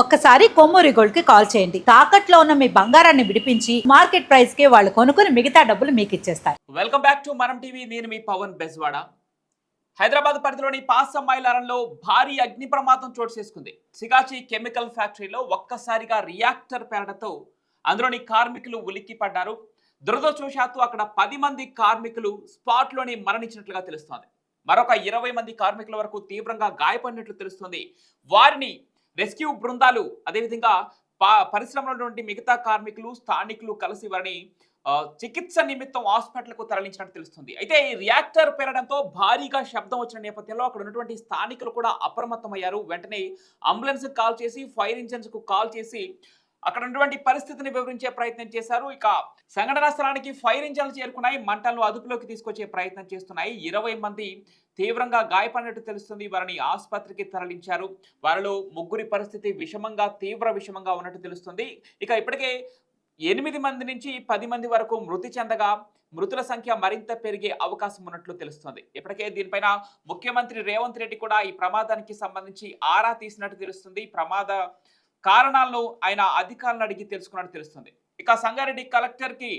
ఒక్కసారి కొమ్మూరి గోల్డ్కి కాల్ చేయండి. తాకట్లో ఉన్న మీ బంగారాన్ని విడిపించి మార్కెట్ ప్రైస్కి వాళ్ళు కొనుక్కుని మిగతా డబ్బులు మీకు ఇచ్చేస్తారు. వెల్కమ్ బ్యాక్ టు మనం టీవీ నేను మీ పవన్ బెజ్వాడ. హైదరాబాద్ పరిధిలోని పాసం మైలారంలో భారీ అగ్ని ప్రమాదం చోటు చేసుకుంది. సిగాచి కెమికల్ ఫ్యాక్టరీలో ఒక్కసారిగా రియాక్టర్ పేరడంతో అందులోని కార్మికులు ఉలిక్కి పడ్డారు. దురదృష్టవశాత్తు అక్కడ పది మంది కార్మికులు స్పాట్లోనే మరణించినట్లుగా తెలుస్తోంది. మరొక ఇరవై మంది కార్మికుల వరకు తీవ్రంగా గాయపడినట్లు తెలుస్తుంది. వారిని రెస్క్యూ బృందాలు అదేవిధంగా పా పరిశ్రమలో ఉన్నటువంటి మిగతా కార్మికులు స్థానికులు కలిసి వారిని చికిత్స నిమిత్తం హాస్పిటల్కు తరలించినట్టు తెలుస్తుంది. అయితే ఈ రియాక్టర్ పేరడంతో భారీగా శబ్దం వచ్చిన నేపథ్యంలో అక్కడ ఉన్నటువంటి స్థానికులు కూడా అప్రమత్తమయ్యారు. వెంటనే అంబులెన్స్ కాల్ చేసి ఫైర్ ఇంజన్స్కు కాల్ చేసి అక్కడ ఉన్నటువంటి పరిస్థితిని వివరించే ప్రయత్నం చేశారు. ఇక సంఘటనా స్థలానికి ఫైర్ ఇంజన్లు చేరుకున్నాయి. మంటలను అదుపులోకి తీసుకొచ్చే ప్రయత్నం చేస్తున్నాయి. ఇరవై మంది తీవ్రంగా గాయపడినట్టు తెలుస్తుంది. వారిని ఆసుపత్రికి తరలించారు. వారిలో ముగ్గురి పరిస్థితి విషమంగా తీవ్ర విషమంగా ఉన్నట్టు తెలుస్తుంది. ఇక ఇప్పటికే ఎనిమిది మంది నుంచి పది మంది వరకు మృతి చెందగా మృతుల సంఖ్య మరింత పెరిగే అవకాశం ఉన్నట్లు తెలుస్తోంది. ఇప్పటికే దీనిపైన ముఖ్యమంత్రి రేవంత్ రెడ్డి కూడా ఈ ప్రమాదానికి సంబంధించి ఆరా తీసినట్టు తెలుస్తుంది. ప్రమాద కారణాలను ఆయన అధికారులను అడిగి తెలుసుకున్నట్టు తెలుస్తుంది. ఇక సంగారెడ్డి కలెక్టర్కి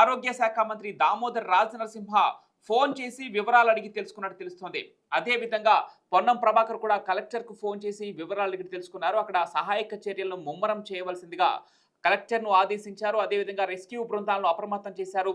ఆరోగ్య శాఖ మంత్రి దామోదర్ రాజనరసింహ ఫోన్ చేసి వివరాలు అడిగి తెలుసుకున్నట్టు తెలుస్తోంది. అదేవిధంగా పొన్నం ప్రభాకర్ కూడా కలెక్టర్కు ఫోన్ చేసి వివరాలు అడిగి తెలుసుకున్నారు. అక్కడ సహాయక చర్యలను ముమ్మరం చేయవలసిందిగా కలెక్టర్ను ఆదేశించారు. అదేవిధంగా రెస్క్యూ బృందాలను అప్రమత్తం చేశారు.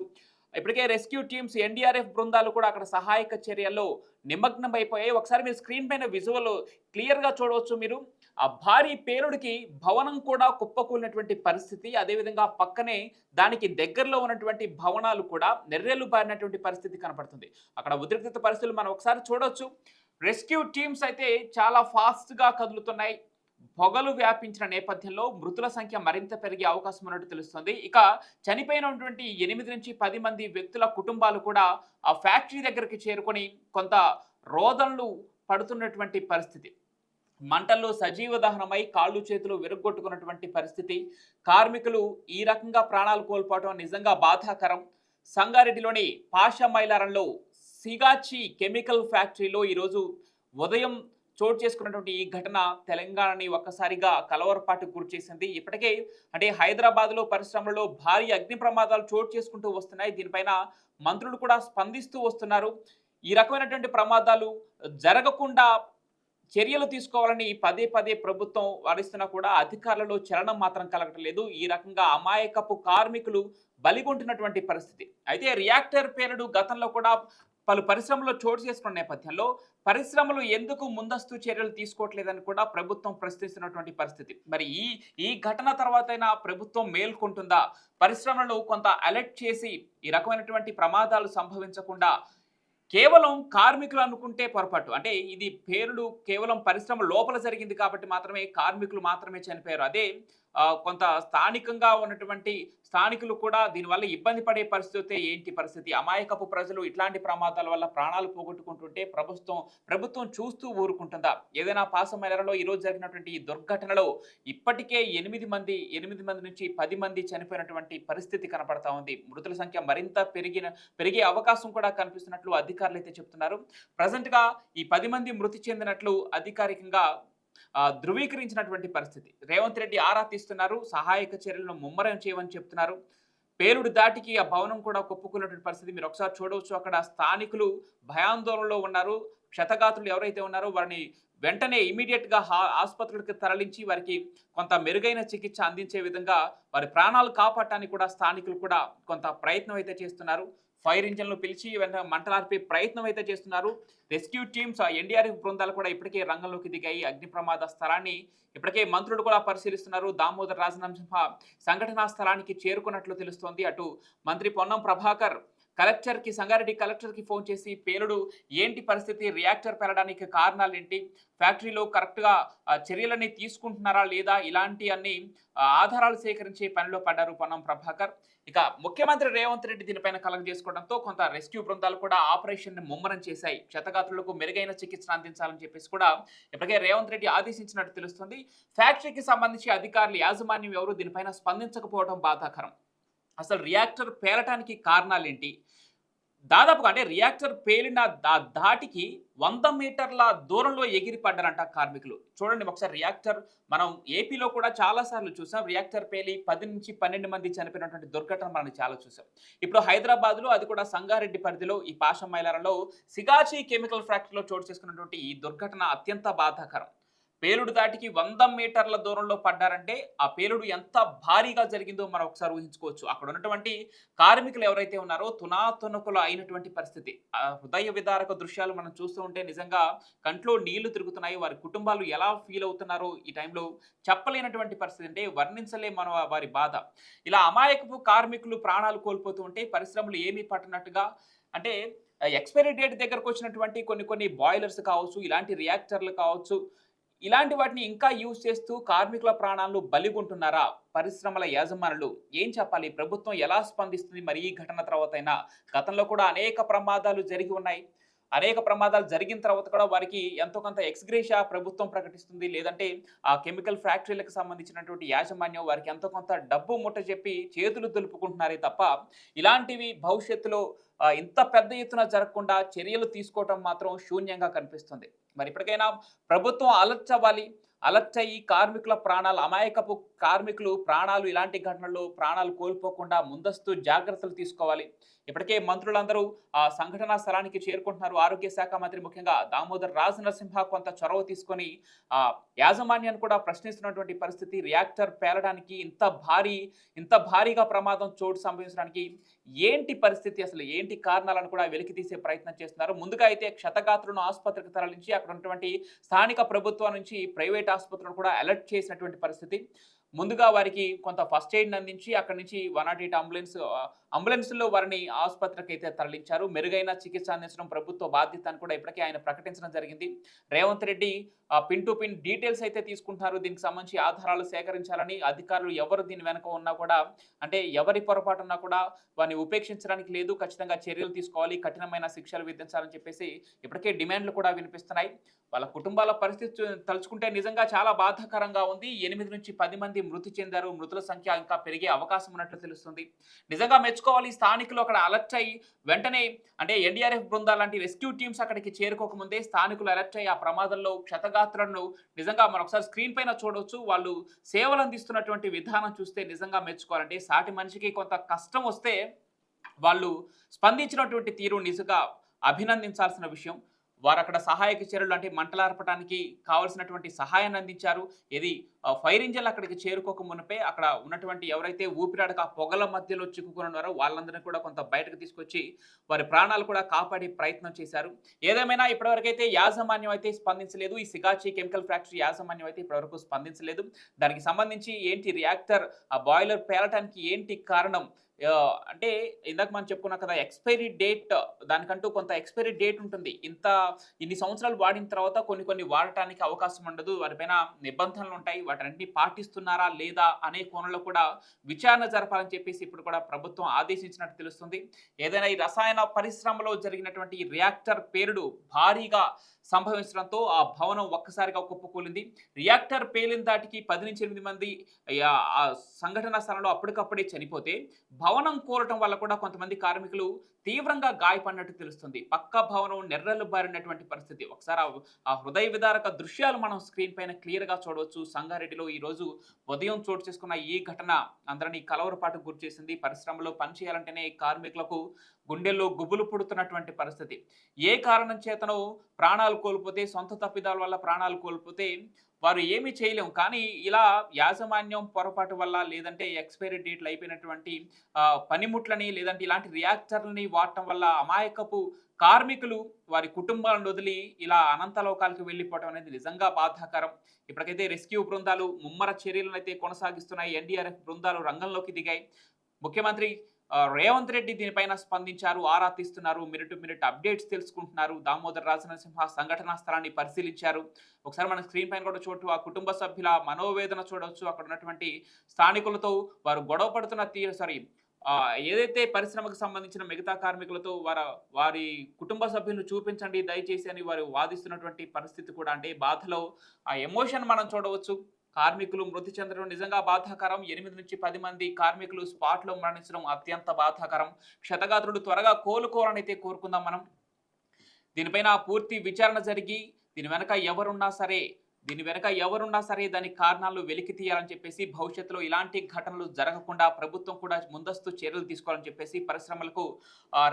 ఇప్పటికే రెస్క్యూ టీమ్స్ ఎన్డీఆర్ఎఫ్ బృందాలు కూడా అక్కడ సహాయక చర్యల్లో నిమగ్నం అయిపోయాయి ఒకసారి మీరు స్క్రీన్ పైన విజువల్ క్లియర్గా చూడవచ్చు మీరు. ఆ భారీ పేలుడికి భవనం కూడా కుప్పకూలినటువంటి పరిస్థితి. అదేవిధంగా పక్కనే దానికి దగ్గరలో ఉన్నటువంటి భవనాలు కూడా నెర్రెలు బారినటువంటి పరిస్థితి కనపడుతుంది. అక్కడ ఉద్రిక్తత పరిస్థితులు మనం ఒకసారి చూడొచ్చు. రెస్క్యూ టీమ్స్ అయితే చాలా ఫాస్ట్గా కదులుతున్నాయి. పొగలు వ్యాపించిన నేపథ్యంలో మృతుల సంఖ్య మరింత పెరిగే అవకాశం ఉన్నట్టు తెలుస్తుంది. ఇక చనిపోయినటువంటి ఎనిమిది నుంచి పది మంది వ్యక్తుల కుటుంబాలు కూడా ఆ ఫ్యాక్టరీ దగ్గరికి చేరుకొని కొంత రోదనలు పడుతున్నటువంటి పరిస్థితి. మంటల్లో సజీవ దహనమై కాళ్ళు చేతులు విరగొట్టుకున్నటువంటి పరిస్థితి. కార్మికులు ఈ రకంగా ప్రాణాలు కోల్పోవడం నిజంగా బాధాకరం. సంగారెడ్డిలోని పాషా మైలారంలో సిగాచి కెమికల్ ఫ్యాక్టరీలో ఈరోజు ఉదయం చోటు చేసుకున్నటువంటి ఈ ఘటన తెలంగాణని ఒక్కసారిగా కలవరపాటుకు గురి చేసింది. ఇప్పటికే అంటే హైదరాబాద్లో పరిశ్రమలలో భారీ అగ్ని ప్రమాదాలు చోటు చేసుకుంటూ వస్తున్నాయి. దీనిపైన మంత్రులు కూడా స్పందిస్తూ వస్తున్నారు. ఈ రకమైనటువంటి ప్రమాదాలు జరగకుండా చర్యలు తీసుకోవాలని పదే పదే ప్రభుత్వం వారిస్తున్నా కూడా అధికారులలో చలనం మాత్రం కలగటం లేదు ఈ రకంగా అమాయకపు కార్మికులు బలిగొంటున్నటువంటి పరిస్థితి. అయితే రియాక్టర్ పేరుడు గతంలో కూడా పలు పరిశ్రమలు చోటు చేసుకున్న నేపథ్యంలో పరిశ్రమలు ఎందుకు ముందస్తు చర్యలు తీసుకోవట్లేదని కూడా ప్రభుత్వం ప్రశ్నిస్తున్నటువంటి పరిస్థితి. మరి ఈ ఈ ఘటన తర్వాతైనా ప్రభుత్వం మేల్కొంటుందా? పరిశ్రమలను కొంత అలర్ట్ చేసి ఈ రకమైనటువంటి ప్రమాదాలు సంభవించకుండా కేవలం కార్మికులు అనుకుంటే పొరపాటు. అంటే ఇది పేరుడు కేవలం పరిశ్రమ లోపల జరిగింది కాబట్టి మాత్రమే కార్మికులు మాత్రమే చనిపోయారు. అదే కొంత స్థానికంగా ఉన్నటువంటి స్థానికులు కూడా దీనివల్ల ఇబ్బంది పడే పరిస్థితి ఏంటి పరిస్థితి? అమాయకపు ప్రజలు ఇట్లాంటి ప్రమాదాల వల్ల ప్రాణాలు పోగొట్టుకుంటుంటే ప్రభుత్వం ప్రభుత్వం చూస్తూ ఊరుకుంటుందా? ఏదైనా పాసమైనలో ఈ రోజు జరిగినటువంటి ఈ దుర్ఘటనలో ఇప్పటికే ఎనిమిది మంది ఎనిమిది మంది నుంచి పది మంది చనిపోయినటువంటి పరిస్థితి కనపడతా ఉంది. మృతుల సంఖ్య మరింత పెరిగిన పెరిగే అవకాశం కూడా కనిపిస్తున్నట్లు అధికారులు అయితే చెప్తున్నారు. ప్రజెంట్గా ఈ పది మంది మృతి చెందినట్లు అధికారికంగా ధృవీకరించినటువంటి పరిస్థితి. రేవంత్ రెడ్డి ఆరా తీస్తున్నారు సహాయక చర్యలను ముమ్మరం చేయమని చెప్తున్నారు. పేలుడు దాటికి ఆ భవనం కూడా కొప్పుకున్నటువంటి పరిస్థితి మీరు ఒకసారి చూడవచ్చు. అక్కడ స్థానికులు భయాందోళనలో ఉన్నారు. క్షతగాతులు ఎవరైతే ఉన్నారో వారిని వెంటనే ఇమీడియట్గా హా- ఆసుపత్రులకు తరలించి వారికి కొంత మెరుగైన చికిత్స అందించే విధంగా వారి ప్రాణాలు కాపాడటానికి కూడా స్థానికులు కూడా కొంత ప్రయత్నం అయితే చేస్తున్నారు. ఫైర్ ఇంజన్లు పిలిచి వెంటనే మంటలార్పే ప్రయత్నం అయితే చేస్తున్నారు. రెస్క్యూ టీమ్స్ ఎన్డీఆర్ఎఫ్ బృందాలు కూడా ఇప్పటికే రంగంలోకి దిగాయి. అగ్ని ప్రమాద స్థలాన్ని ఇప్పటికే మంత్రులు కూడా పరిశీలిస్తున్నారు. దామోదర్ రాజనరసింహ సంఘటనా స్థలానికి చేరుకున్నట్లు తెలుస్తోంది. అటు మంత్రి పొన్నం ప్రభాకర్ కలెక్టర్కి సంగారెడ్డి కలెక్టర్కి ఫోన్ చేసి పేలుడు ఏంటి పరిస్థితి? రియాక్టర్ పెరగడానికి కారణాలు ఏంటి? ఫ్యాక్టరీలో కరెక్ట్గా చర్యలన్నీ తీసుకుంటున్నారా లేదా? ఇలాంటి అన్ని ఆధారాలు సేకరించే పనిలో పడ్డారు పొన్నం ప్రభాకర్. ఇక ముఖ్యమంత్రి రేవంత్ రెడ్డి దీనిపైన కలగ చేసుకోవడంతో కొంత రెస్క్యూ బృందాలు కూడా ఆపరేషన్ని ముమ్మరం చేశాయి. క్షతగాత్రులకు మెరుగైన చికిత్స అందించాలని చెప్పేసి కూడా ఇప్పటికే రేవంత్ రెడ్డి ఆదేశించినట్టు తెలుస్తుంది. ఫ్యాక్టరీకి సంబంధించి అధికారులు యాజమాన్యం ఎవరు దీనిపైన స్పందించకపోవడం బాధాకరం. అసలు రియాక్టర్ పేలటానికి కారణాలు ఏంటి దాదాపుగా అంటే రియాక్టర్ పేలిన దా ధాటికి వంద మీటర్ల దూరంలో ఎగిరిపడ్డారంట కార్మికులు. చూడండి ఒకసారి రియాక్టర్ మనం ఏపీలో కూడా చాలా సార్లు చూసాం. రియాక్టర్ పేలి పది నుంచి పన్నెండు మంది చనిపోయినటువంటి దుర్ఘటన మనం చాలా చూసాం. ఇప్పుడు హైదరాబాద్లో అది కూడా సంగారెడ్డి పరిధిలో ఈ పాషం మైలారంలో సిగాచి కెమికల్ ఫ్యాక్టరీలో చోటు చేసుకున్నటువంటి ఈ దుర్ఘటన అత్యంత బాధాకరం. పేలుడు దాటికి వంద మీటర్ల దూరంలో పడ్డారంటే ఆ పేలుడు ఎంత భారీగా జరిగిందో మనం ఒకసారి ఊహించుకోవచ్చు. అక్కడ ఉన్నటువంటి కార్మికులు ఎవరైతే ఉన్నారో తునాతునకులు అయినటువంటి పరిస్థితి. హృదయ విదారక దృశ్యాలు మనం చూస్తూ ఉంటే నిజంగా కంట్లో నీళ్ళు తిరుగుతున్నాయి. వారి కుటుంబాలు ఎలా ఫీల్ అవుతున్నారో ఈ టైంలో చెప్పలేనటువంటి పరిస్థితి అంటే వర్ణించలే మన వారి బాధ. ఇలా అమాయకపు కార్మికులు ప్రాణాలు కోల్పోతూ ఉంటే పరిశ్రమలు ఏమీ పట్టనట్టుగా అంటే ఎక్స్పైరీ డేట్ దగ్గరకు వచ్చినటువంటి కొన్ని కొన్ని బాయిలర్స్ కావచ్చు ఇలాంటి రియాక్టర్లు కావచ్చు ఇలాంటి వాటిని ఇంకా యూజ్ చేస్తూ కార్మికుల ప్రాణాలను బలిగొంటున్నారా? పరిశ్రమల యాజమానులు ఏం చెప్పాలి? ప్రభుత్వం ఎలా స్పందిస్తుంది? మరి ఈ ఘటన తర్వాత అయినా గతంలో కూడా అనేక ప్రమాదాలు జరిగి ఉన్నాయి. అనేక ప్రమాదాలు జరిగిన తర్వాత కూడా వారికి ఎంతో కొంత ఎక్స్గ్రేషియా ప్రభుత్వం ప్రకటిస్తుంది. లేదంటే ఆ కెమికల్ ఫ్యాక్టరీలకు సంబంధించినటువంటి యాజమాన్యం వారికి ఎంతో కొంత డబ్బు ముట్ట చెప్పి చేతులు దులుపుకుంటున్నారే తప్ప ఇలాంటివి భవిష్యత్తులో ఇంత పెద్ద ఎత్తున జరగకుండా చర్యలు తీసుకోవటం మాత్రం శూన్యంగా కనిపిస్తుంది. మరి ఇప్పటికైనా ప్రభుత్వం అలర్ట్ అవ్వాలి. అలర్ట్ అయ్యి కార్మికుల ప్రాణాలు అమాయకపు కార్మికులు ప్రాణాలు ఇలాంటి ఘటనలు ప్రాణాలు కోల్పోకుండా ముందస్తు జాగ్రత్తలు తీసుకోవాలి. ఇప్పటికే మంత్రులందరూ ఆ సంఘటనా స్థలానికి చేరుకుంటున్నారు. ఆరోగ్య శాఖ మంత్రి ముఖ్యంగా దామోదర్ రాజ నరసింహ కొంత చొరవ తీసుకొని ఆ యాజమాన్యాన్ని కూడా ప్రశ్నిస్తున్నటువంటి పరిస్థితి రియాక్టర్ పేలడానికి ఇంత భారీ ఇంత భారీగా ప్రమాదం చోటు సంభవించడానికి ఏంటి పరిస్థితి? అసలు ఏంటి కారణాలను కూడా వెలికి తీసే ప్రయత్నం చేస్తున్నారు. ముందుగా అయితే క్షతగాత్రులను ఆసుపత్రికి తరలించి అక్కడ ఉన్నటువంటి స్థానిక ప్రభుత్వం నుంచి ప్రైవేట్ ఆసుపత్రులను కూడా అలర్ట్ చేసినటువంటి పరిస్థితి. ముందుగా వారికి కొంత ఫస్ట్ ఎయిడ్ అందించి అక్కడి నుంచి వన్ నాట్ ఎయిట్ అంబులెన్స్ అంబులెన్స్లో వారిని ఆసుపత్రికి అయితే తరలించారు. మెరుగైన చికిత్స అందించడం ప్రభుత్వ బాధ్యత అని కూడా ఇప్పటికే ఆయన ప్రకటించడం జరిగింది. Revanth Reddy pin to pin details అయితే తీసుకుంటున్నారు. దీనికి సంబంధించి ఆధారాలు సేకరించాలని అధికారులు ఎవరు దీని వెనక ఉన్నా కూడా అంటే ఎవరి పొరపాటు ఉన్నా కూడా వారిని ఉపేక్షించడానికి లేదు. ఖచ్చితంగా చర్యలు తీసుకోవాలి. కఠినమైన శిక్షలు విధించాలని చెప్పేసి ఇప్పటికే డిమాండ్లు కూడా వినిపిస్తున్నాయి. వాళ్ళ కుటుంబాల పరిస్థితి తలుచుకుంటే నిజంగా చాలా బాధాకరంగా ఉంది. ఎనిమిది నుంచి పది మంది మృతి చెందారు మృతుల సంఖ్య ఇంకా పెరిగే అవకాశం ఉన్నట్లు తెలుస్తుంది. నిజంగా మెచ్చుకోవాలి స్థానికులు అక్కడ అలర్ట్ అయ్యి వెంటనే అంటే ఎన్డీఆర్ఎఫ్ బృందాలు లాంటి రెస్క్యూ టీమ్స్ అక్కడికి చేరుకోకముందే స్థానికులు అలర్ట్ అయ్యి ఆ ప్రమాదంలో క్షతగాత్రులను నిజంగా మనం ఒకసారి స్క్రీన్ పైన చూడవచ్చు వాళ్ళు సేవలు అందిస్తున్నటువంటి విధానం చూస్తే నిజంగా మెచ్చుకోవాలంటే సాటి మనిషికి కొంత కష్టం వస్తే వాళ్ళు స్పందించినటువంటి తీరు నిజంగా అభినందించాల్సిన విషయం. వారు అక్కడ సహాయక చర్యలు అంటే మంటలార్పడానికి కావాల్సినటువంటి సహాయాన్ని అందించారు. ఇది ఫైర్ ఇంజన్ అక్కడికి చేరుకోక మునిపే అక్కడ ఉన్నటువంటి ఎవరైతే ఊపిరాడక ఆ పొగల మధ్యలో చిక్కుకుని ఉన్నారో వాళ్ళందరినీ కూడా కొంత బయటకు తీసుకొచ్చి వారి ప్రాణాలు కూడా కాపాడే ప్రయత్నం చేశారు. ఏదేమైనా ఇప్పటివరకైతే యాజమాన్యం అయితే స్పందించలేదు. ఈ సిగాచి కెమికల్ ఫ్యాక్టరీ యాజమాన్యం అయితే ఇప్పటివరకు స్పందించలేదు. దానికి సంబంధించి ఏంటి రియాక్టర్ ఆ బాయిలర్ పేలటానికి ఏంటి కారణం? అంటే ఇందాక మనం చెప్పుకున్నాం కదా ఎక్స్పైరీ డేట్ దానికంటూ కొంత ఎక్స్పైరీ డేట్ ఉంటుంది. ఇంత ఇన్ని సంవత్సరాలు వాడిన తర్వాత కొన్ని కొన్ని వాడటానికి అవకాశం ఉండదు. వారిపైన నిబంధనలు ఉంటాయి. వాటన్నింటినీ పాటిస్తున్నారా లేదా అనే కోణంలో కూడా విచారణ జరపాలని చెప్పేసి ఇప్పుడు కూడా ప్రభుత్వం ఆదేశించినట్టు తెలుస్తుంది. ఏదైనా ఈ రసాయన పరిశ్రమలో జరిగినటువంటి ఈ రియాక్టర్ పేరుడు భారీగా సంభవించడంతో ఆ భవనం ఒక్కసారిగా కుప్పకూలింది రియాక్టర్ పేలిన దాటికి పది నుంచి ఎనిమిది మంది ఆ, సంఘటన స్థలంలో అప్పటికప్పుడే చనిపోతే భవనం కూలటం వల్ల కూడా కొంతమంది కార్మికులు తీవ్రంగా గాయపడినట్టు తెలుస్తుంది. పక్క భవనం నెర్రలు బారినటువంటి పరిస్థితి. ఒకసారి ఆ- హృదయ విదారక దృశ్యాలు మనం స్క్రీన్ పైన క్లియర్గా చూడవచ్చు. సంగారెడ్డిలో ఈరోజు ఉదయం చోటు చేసుకున్న ఈ ఘటన అందరినీ కలవరపాటు గురి చేసింది. పరిశ్రమలో పనిచేయాలంటేనే కార్మికులకు గుండెల్లో గుబులు పుడుతున్నటువంటి పరిస్థితి. ఏ కారణం చేతనో ప్రాణాలు కోల్పోతే సొంత తప్పిదాల వల్ల ప్రాణాలు కోల్పోతే వారు ఏమీ చేయలేం. కానీ ఇలా యాజమాన్యం పొరపాటు వల్ల లేదంటే ఎక్స్పైరీ డేట్లు అయిపోయినటువంటి పనిముట్లని లేదంటే ఇలాంటి రియాక్టర్లని వాడటం వల్ల అమాయకపు కార్మికులు వారి కుటుంబాలను వదిలి ఇలా అనంతలోకాలకు వెళ్ళిపోవడం అనేది నిజంగా బాధాకరం. ఇప్పటికైతే రెస్క్యూ బృందాలు ముమ్మర చర్యలను అయితే కొనసాగిస్తున్నాయి. ఎన్డీఆర్ఎఫ్ బృందాలు రంగంలోకి దిగాయి. ముఖ్యమంత్రి రేవంత్ రెడ్డి దీనిపైన స్పందించారు ఆరా తీస్తున్నారు మినిట్ మినిట్ అప్డేట్స్ తెలుసుకుంటున్నారు. దామోదర్ రాజనరసింహ సంఘటనా స్థలాన్ని పరిశీలించారు. ఒకసారి మన స్క్రీన్ పైన కూడా చూడటం ఆ కుటుంబ సభ్యుల మనోవేదన చూడవచ్చు. అక్కడ ఉన్నటువంటి స్థానికులతో వారు గొడవ పడుతున్న తీ సారీ ఏదైతే పరిశ్రమకు సంబంధించిన మిగతా కార్మికులతో వారి వారి కుటుంబ సభ్యులను చూపించండి దయచేసి అని వారు వాదిస్తున్నటువంటి పరిస్థితి కూడా అంటే బాధలో ఆ ఎమోషన్ మనం చూడవచ్చు. కార్మికులు మృతి చెందడం నిజంగా బాధాకరం. ఎనిమిది నుంచి పది మంది కార్మికులు స్పాట్లో మరణించడం అత్యంత బాధాకరం. క్షతగాత్రుడు త్వరగా కోలుకోవాలనైతే కోరుకుందాం మనం. దీనిపైన పూర్తి విచారణ జరిగి దీని వెనక ఎవరున్నా సరే దీని వెనక ఎవరున్నా సరే దాని కారణాలు వెలికి తీయాలని చెప్పేసి భవిష్యత్తులో ఇలాంటి ఘటనలు జరగకుండా ప్రభుత్వం కూడా ముందస్తు చర్యలు తీసుకోవాలని చెప్పేసి పరిశ్రమలకు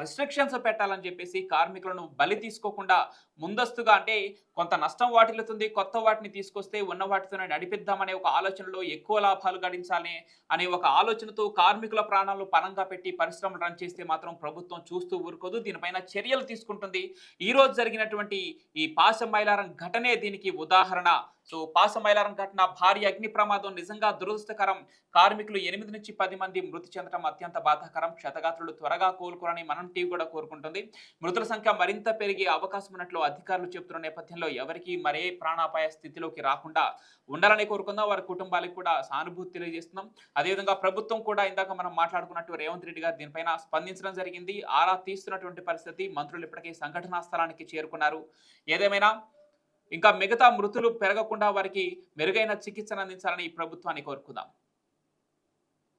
రిస్ట్రిక్షన్స్ పెట్టాలని చెప్పేసి కార్మికులను బలి తీసుకోకుండా ముందస్తుగా అంటే కొంత నష్టం వాటిల్లుతుంది కొత్త వాటిని తీసుకొస్తే ఉన్న వాటితోనే నడిపిద్దామనే ఒక ఆలోచనలో ఎక్కువ లాభాలు గడించాలి అనే ఒక ఆలోచనతో కార్మికుల ప్రాణాలు పనంగా పెట్టి పరిశ్రమలు రన్ చేస్తే మాత్రం ప్రభుత్వం చూస్తూ ఊరుకోదు. దీనిపైన చర్యలు తీసుకుంటుంది. ఈరోజు జరిగినటువంటి ఈ పాశం మైలారం ఘటనే దీనికి ఉదాహరణ. సో పాసమైలారం ఘటన భారీ అగ్ని ప్రమాదం నిజంగా దురదృష్టకరం. కార్మికులు ఎనిమిది నుంచి పది మంది మృతి చెందడం అత్యంత బాధాకరం. క్షతగాత్రులు త్వరగా కోలుకోరని మనం టీవీ కూడా కోరుకుంటుంది. మృతుల సంఖ్య మరింత పెరిగే అవకాశం ఉన్నట్లు అధికారులు చెబుతున్న నేపథ్యంలో ఎవరికి మరే ప్రాణాపాయ స్థితిలోకి రాకుండా ఉండాలని కోరుకుందాం. వారి కుటుంబాలకు కూడా సానుభూతి తెలియజేస్తున్నాం. అదేవిధంగా ప్రభుత్వం కూడా ఇందాక మనం మాట్లాడుకున్నట్టు రేవంత్ రెడ్డి గారు దీనిపైన స్పందించడం జరిగింది. ఆరా తీస్తున్నటువంటి పరిస్థితి. మంత్రులు ఇప్పటికే సంఘటనా స్థలానికి చేరుకున్నారు. ఏదేమైనా ఇంకా మిగతా మృతులు పెరగకుండా వారికి మెరుగైన చికిత్సను అందించాలని ఈ ప్రభుత్వాన్ని కోరుకుందాం.